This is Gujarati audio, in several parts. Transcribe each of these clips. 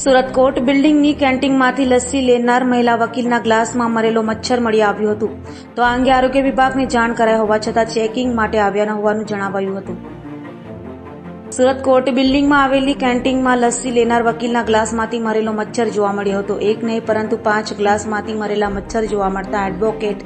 સુરત કોર્ટ બિલ્ડિંગની કેન્ટીનમાંથી લસ્સી લેનાર મહિલા વકીલના ગ્લાસમાં મરેલો મચ્છર મળી આવ્યું હતું. તો આ અંગે આરોગ્ય વિભાગને જાણ કરાઈ હોવા છતાં ચેકિંગ માટે આવ્યા ન હોવાનું જણાવાયું હતું. સુરત કોર્ટ બિલ્ડિંગમાં આવેલી કેન્ટીનમાં લસ્સી લેનાર વકીલના ગ્લાસમાંથી મરેલો મચ્છર જોવા મળ્યો હતો. એક નહીં, પરંતુ પાંચ ગ્લાસમાંથી મરેલા મચ્છર જોવા મળતા એડવોકેટ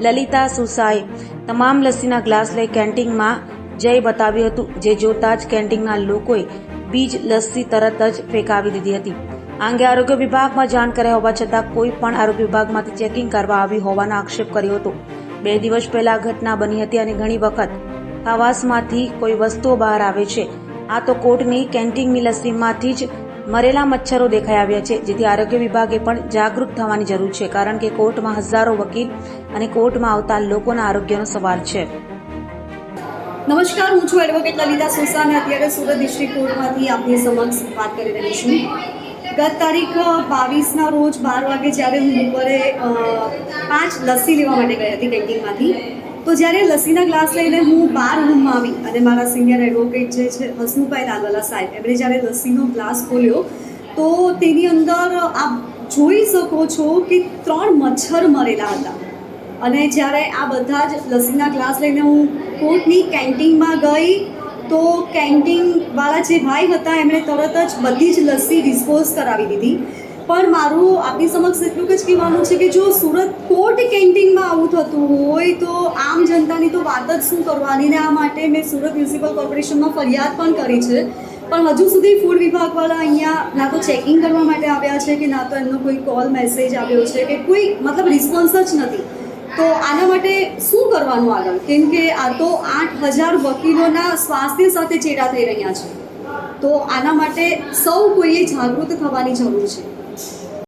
લલિતા સુસાએ તમામ લસ્સીના ગ્લાસ લઈ કેન્ટીનમાં જઈ બતાવ્યું હતું, જે જોતા જ કેન્ટીનના લોકોએ બીજ લસ્સી તરત જ ફેંકાવી દીધી હતી. આ અંગે આરોગ્ય વિભાગમાં જાણ કર્યા હોવા છતાં કોઈ પણ આરોગ્ય વિભાગમાંથી ચેકિંગ કરવા આવી હોવાનો આક્ષેપ કર્યો હતો. બે દિવસ પહેલા ઘટના બની હતી અને ઘણી વખત આવાસમાંથી કોઈ વસ્તુઓ બહાર આવે છે. આ તો કોર્ટની કેન્ટીનની લસ્સીમાંથી જ મરેલા મચ્છરો દેખાઈ આવ્યા છે, જેથી આરોગ્ય વિભાગે પણ જાગૃત થવાની જરૂર છે, કારણ કે કોર્ટમાં હજારો વકીલ અને કોર્ટમાં આવતા લોકોના આરોગ્યનો સવાલ છે. નમસ્કાર, હું છું એડવોકેટ લલિતા સોસા અને અત્યારે સુરત ડિસ્ટ્રિક્ટ કોર્ટમાંથી આપની સમક્ષ વાત કરી રહી છું. ગત તારીખ બાવીસના રોજ બાર વાગે જ્યારે હું બપોરે પાંચ લસ્સી લેવા માટે ગઈ હતી કેન્ટીનમાંથી તો જ્યારે લસ્સીના ગ્લાસ લઈને હું બાર રૂમમાં આવી અને મારા સિનિયર એડવોકેટ જે છે હસમુભાઈ લાલવાલા સાહેબ, એમણે જ્યારે લસ્સીનો ગ્લાસ ખોલ્યો, તો તેની અંદર આપ જોઈ શકો છો કે ત્રણ મચ્છર મરેલા હતા. અને જ્યારે આ બધા જ લસ્સીના ગ્લાસ લઈને હું કોર્ટની કેન્ટીનમાં ગઈ, તો કેન્ટીનવાળા જે ભાઈ હતા, એમણે તરત જ બધી જ લસ્સી ડિસ્પોઝ કરાવી દીધી. પણ મારું આપની સમક્ષ એટલું જ કહેવાનું છે કે જો સુરત કોર્ટ કેન્ટીનમાં આવું થતું હોય, તો આમ જનતાની તો વાત જ શું કરવાની ને આ માટે મેં સુરત મ્યુનિસિપલ કોર્પોરેશનમાં ફરિયાદ પણ કરી છે. પણ હજુ સુધી ફૂડ વિભાગવાળા અહીંયા ના તો ચેકિંગ કરવા માટે આવ્યા છે, કે ના તો એમનો કોઈ કોલ મેસેજ આવ્યો છે, કે કોઈ મતલબ રિસ્પોન્સ જ નથી. તો આના માટે શું કરવાનું આગળ? કેમ કે આ તો આઠ હજાર વકીલોના સ્વાસ્થ્ય સાથે ચેડા થઈ રહ્યા છે. તો આના માટે સૌ કોઈએ જાગૃત થવાની જરૂર છે.